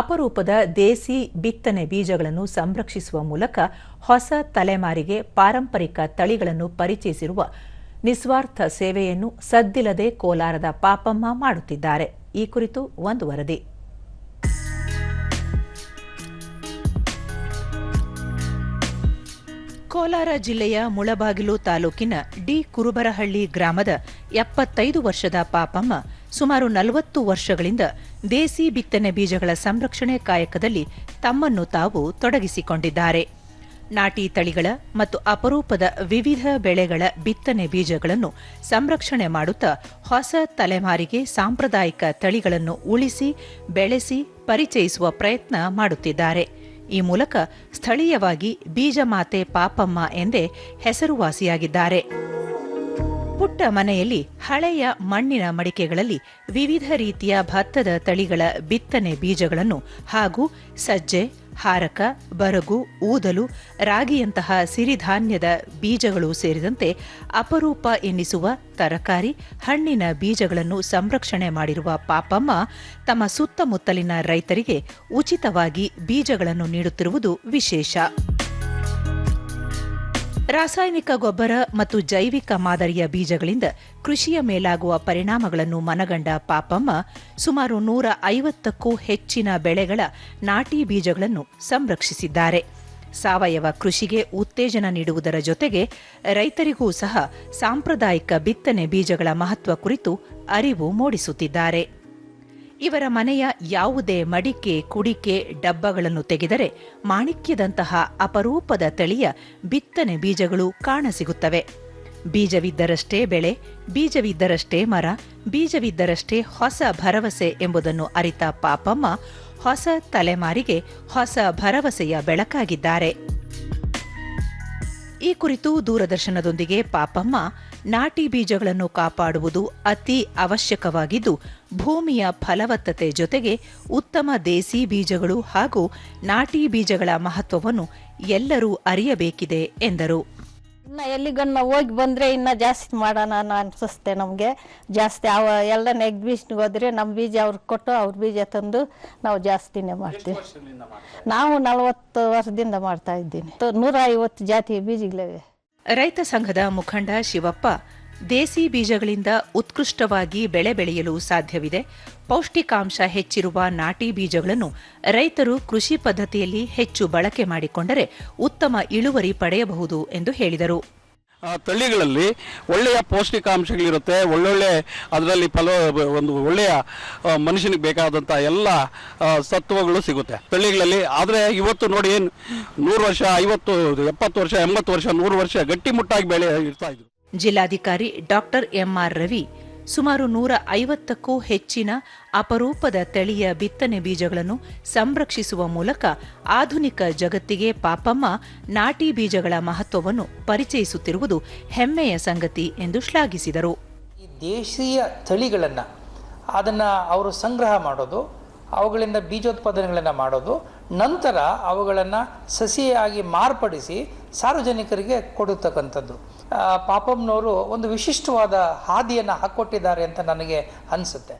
ಅಪರೂಪದ ದೇಸಿ ಬಿತ್ತನೆ ಬೀಜಗಳನ್ನು ಸಂರಕ್ಷಿಸುವ ಮೂಲಕ ಹೊಸ ತಲೆಮಾರಿಗೆ ಪಾರಂಪರಿಕ ತಳಿಗಳನ್ನು ಪರಿಚಯಿಸಿರುವ ನಿಸ್ವಾರ್ಥ ಸೇವೆಯನ್ನು ಸದ್ದಿಲ್ಲದೆ ಕೋಲಾರದ ಪಾಪಮ್ಮ ಮಾಡುತ್ತಿದ್ದಾರೆ. ಈ ಕುರಿತು ಒಂದು ವರದಿ. ಕೋಲಾರ ಜಿಲ್ಲೆಯ ಮುಳಬಾಗಿಲು ತಾಲೂಕಿನ ಡಿ ಕುರುಬರಹಳ್ಳಿ ಗ್ರಾಮದ ಎಪ್ಪತ್ತೈದು ವರ್ಷದ ಪಾಪಮ್ಮ ಸುಮಾರು ನಲವತ್ತು ವರ್ಷಗಳಿಂದ ದೇಸಿ ಬಿತ್ತನೆ ಬೀಜಗಳ ಸಂರಕ್ಷಣೆ ಕಾಯಕದಲ್ಲಿ ತಮ್ಮನ್ನು ತಾವು ತೊಡಗಿಸಿಕೊಂಡಿದ್ದಾರೆ. ನಾಟಿ ತಳಿಗಳ ಮತ್ತು ಅಪರೂಪದ ವಿವಿಧ ಬೆಳೆಗಳ ಬಿತ್ತನೆ ಬೀಜಗಳನ್ನು ಸಂರಕ್ಷಣೆ ಮಾಡುತ್ತಾ ಹೊಸ ತಲೆಮಾರಿಗೆ ಸಾಂಪ್ರದಾಯಿಕ ತಳಿಗಳನ್ನು ಉಳಿಸಿ, ಬೆಳೆಸಿ, ಪರಿಚಯಿಸುವ ಪ್ರಯತ್ನ ಮಾಡುತ್ತಿದ್ದಾರೆ. ಈ ಮೂಲಕ ಸ್ಥಳೀಯವಾಗಿ ಬೀಜಮಾತೆ ಪಾಪಮ್ಮ ಎಂದೇ ಹೆಸರುವಾಸಿಯಾಗಿದ್ದಾರೆ. ಪುಟ್ಟ ಮನೆಯಲ್ಲಿ ಹಳೆಯ ಮಣ್ಣಿನ ಮಡಿಕೆಗಳಲ್ಲಿ ವಿವಿಧ ರೀತಿಯ ಭತ್ತದ ತಳಿಗಳ ಬಿತ್ತನೆ ಬೀಜಗಳನ್ನು ಹಾಗೂ ಸಜ್ಜೆ, ಹಾರಕ, ಬರಗು, ಊದಲು, ರಾಗಿಯಂತಹ ಸಿರಿಧಾನ್ಯದ ಬೀಜಗಳು ಸೇರಿದಂತೆ ಅಪರೂಪ ಎನ್ನಿಸುವ ತರಕಾರಿ, ಹಣ್ಣಿನ ಬೀಜಗಳನ್ನು ಸಂರಕ್ಷಣೆ ಮಾಡಿರುವ ಪಾಪಮ್ಮ ತಮ್ಮ ಸುತ್ತಮುತ್ತಲಿನ ರೈತರಿಗೆ ಉಚಿತವಾಗಿ ಬೀಜಗಳನ್ನು ನೀಡುತ್ತಿರುವುದು ವಿಶೇಷ. ರಾಸಾಯನಿಕ ಗೊಬ್ಬರ ಮತ್ತು ಜೈವಿಕ ಮಾದರಿಯ ಬೀಜಗಳಿಂದ ಕೃಷಿಯ ಮೇಲಾಗುವ ಪರಿಣಾಮಗಳನ್ನು ಮನಗಂಡ ಪಾಪಮ್ಮ, ಸುಮಾರು ನೂರ ಐವತ್ತಕ್ಕೂ ಹೆಚ್ಚಿನ ಬೆಳೆಗಳ ನಾಟಿ ಬೀಜಗಳನ್ನು ಸಂರಕ್ಷಿಸಿದ್ದಾರೆ. ಸಾವಯವ ಕೃಷಿಗೆ ಉತ್ತೇಜನ ನೀಡುವುದರ ಜೊತೆಗೆ ರೈತರಿಗೂ ಸಹ ಸಾಂಪ್ರದಾಯಿಕ ಬಿತ್ತನೆ ಬೀಜಗಳ ಮಹತ್ವ ಕುರಿತು ಅರಿವು ಮೂಡಿಸುತ್ತಿದ್ದಾರೆ. ಇವರ ಮನೆಯ ಯಾವುದೇ ಮಡಿಕೆ, ಕುಡಿಕೆ, ಡಬ್ಬಗಳನ್ನು ತೆಗೆದರೆ ಮಾಣಿಕ್ಯದಂತಹ ಅಪರೂಪದ ತಳಿಯ ಬಿತ್ತನೆ ಬೀಜಗಳು ಕಾಣಸಿಗುತ್ತವೆ. ಬೀಜವಿದ್ದರಷ್ಟೇ ಬೆಳೆ, ಬೀಜವಿದ್ದರಷ್ಟೇ ಮರ, ಬೀಜವಿದ್ದರಷ್ಟೇ ಹೊಸ ಭರವಸೆ ಎಂಬುದನ್ನು ಅರಿತ ಪಾಪಮ್ಮ ಹೊಸ ತಲೆಮಾರಿಗೆ ಹೊಸ ಭರವಸೆಯ ಬೆಳಕಾಗಿದ್ದಾರೆ. ಈ ಕುರಿತು ದೂರದರ್ಶನದೊಂದಿಗೆ ಪಾಪಮ್ಮ ನಾಟಿ ಬೀಜಗಳನ್ನು ಕಾಪಾಡುವುದು ಅತಿ ಅವಶ್ಯಕವಾಗಿದ್ದು, ಭೂಮಿಯ ಫಲವತ್ತತೆ ಜೊತೆಗೆ ಉತ್ತಮ ದೇಸಿ ಬೀಜಗಳು ಹಾಗೂ ನಾಟಿ ಬೀಜಗಳ ಮಹತ್ವವನ್ನು ಎಲ್ಲರೂ ಅರಿಯಬೇಕಿದೆ ಎಂದರು. ಇನ್ನ ಎಲ್ಲಿಗನ್ನ ಹೋಗಿ ಬಂದ್ರೆ ಇನ್ನ ಜಾಸ್ತಿ ಮಾಡೋಣ ಅನ್ನೋ ಅನ್ಸುತ್ತೆ ನಮಗೆ. ಜಾಸ್ತಿ ಅವ ಎಲ್ಲ ಎಕ್ಸಿಬಿಷನ್ಗೆ ಹೋದ್ರೆ ನಮ್ಮ ಬೀಜ ಅವ್ರಿಗೆ ಕೊಟ್ಟು ಅವ್ರ ಬೀಜ ತಂದು ನಾವು ಜಾಸ್ತಿನೇ ಮಾಡ್ತೀವಿ. ನಾವು ನಲವತ್ತು ವರ್ಷದಿಂದ ಮಾಡ್ತಾ ಇದ್ದೀನಿ. ತ- ನೂರ ಐವತ್ತು ಜಾತಿ ಬೀಜಗಳಿವೆ. ರೈತ ಸಂಘದ ಮುಖಂಡ ಶಿವಪ್ಪ ದೇಸಿ ಬೀಜಗಳಿಂದ ಉತ್ಕೃಷ್ಟವಾಗಿ ಬೆಳೆ ಬೆಳೆಯಲು ಸಾಧ್ಯವಿದೆ. ಪೌಷ್ಟಿಕಾಂಶ ಹೆಚ್ಚಿರುವ ನಾಟಿ ಬೀಜಗಳನ್ನು ರೈತರು ಕೃಷಿ ಪದ್ಧತಿಯಲ್ಲಿ ಹೆಚ್ಚು ಬಳಕೆ ಮಾಡಿಕೊಂಡರೆ ಉತ್ತಮ ಇಳುವರಿ ಪಡೆಯಬಹುದು ಎಂದು ಹೇಳಿದರು. ತಳಿಗಳಲ್ಲಿ ಒಳ್ಳೆಯ ಪೌಷ್ಟಿಕಾಂಶಗಳಿರುತ್ತೆ. ಒಳ್ಳೊಳ್ಳೆ ಅದರಲ್ಲಿ ಫಲ, ಒಂದು ಒಳ್ಳೆಯ ಮನುಷ್ಯನಿಗೆ ಬೇಕಾದಂಥ ಎಲ್ಲ ಸತ್ವಗಳು ಸಿಗುತ್ತೆ. ತಳಿಗಳಲ್ಲಿ, ಆದರೆ ಇವತ್ತು ನೋಡಿ ನೂರು ವರ್ಷ, ಐವತ್ತು, ಎಪ್ಪತ್ತು ವರ್ಷ, ಎಂಬತ್ತು ವರ್ಷ, ನೂರು ವರ್ಷ ಗಟ್ಟಿಮುಟ್ಟಾಗಿ ಬೆಳೆ ಇರ್ತಾ ಇದ್ರು. ಜಿಲ್ಲಾಧಿಕಾರಿ ಡಾಕ್ಟರ್ ಎಂಆರ್ ರವಿ, ಸುಮಾರು ನೂರ ಐವತ್ತಕ್ಕೂ ಹೆಚ್ಚಿನ ಅಪರೂಪದ ತಳಿಯ ಬಿತ್ತನೆ ಬೀಜಗಳನ್ನು ಸಂರಕ್ಷಿಸುವ ಮೂಲಕ ಆಧುನಿಕ ಜಗತ್ತಿಗೆ ಪಾಪಮ್ಮ ನಾಟಿ ಬೀಜಗಳ ಮಹತ್ವವನ್ನು ಪರಿಚಯಿಸುತ್ತಿರುವುದು ಹೆಮ್ಮೆಯ ಸಂಗತಿ ಎಂದು ಶ್ಲಾಘಿಸಿದರು. ಈ ದೇಶೀಯ ತಳಿಗಳನ್ನು ಅದನ್ನು ಅವರು ಸಂಗ್ರಹ ಮಾಡೋದು ಅವುಗಳಿಂದ ಬೀಜೋತ್ಪಾದನೆಗಳನ್ನು ಮಾಡೋದು, ನಂತರ ಅವುಗಳನ್ನು ಸಸಿಯಾಗಿ ಮಾರ್ಪಡಿಸಿ ಸಾರ್ವಜನಿಕರಿಗೆ ಕೊಡತಕ್ಕಂಥದ್ದು. ಪಾಪಮ್ನವರು ಒಂದು ವಿಶಿಷ್ಟವಾದ ಹಾದಿಯನ್ನು ಹಾಕ್ಕೊಟ್ಟಿದ್ದಾರೆ ಅಂತ ನನಗೆ ಅನಿಸುತ್ತೆ.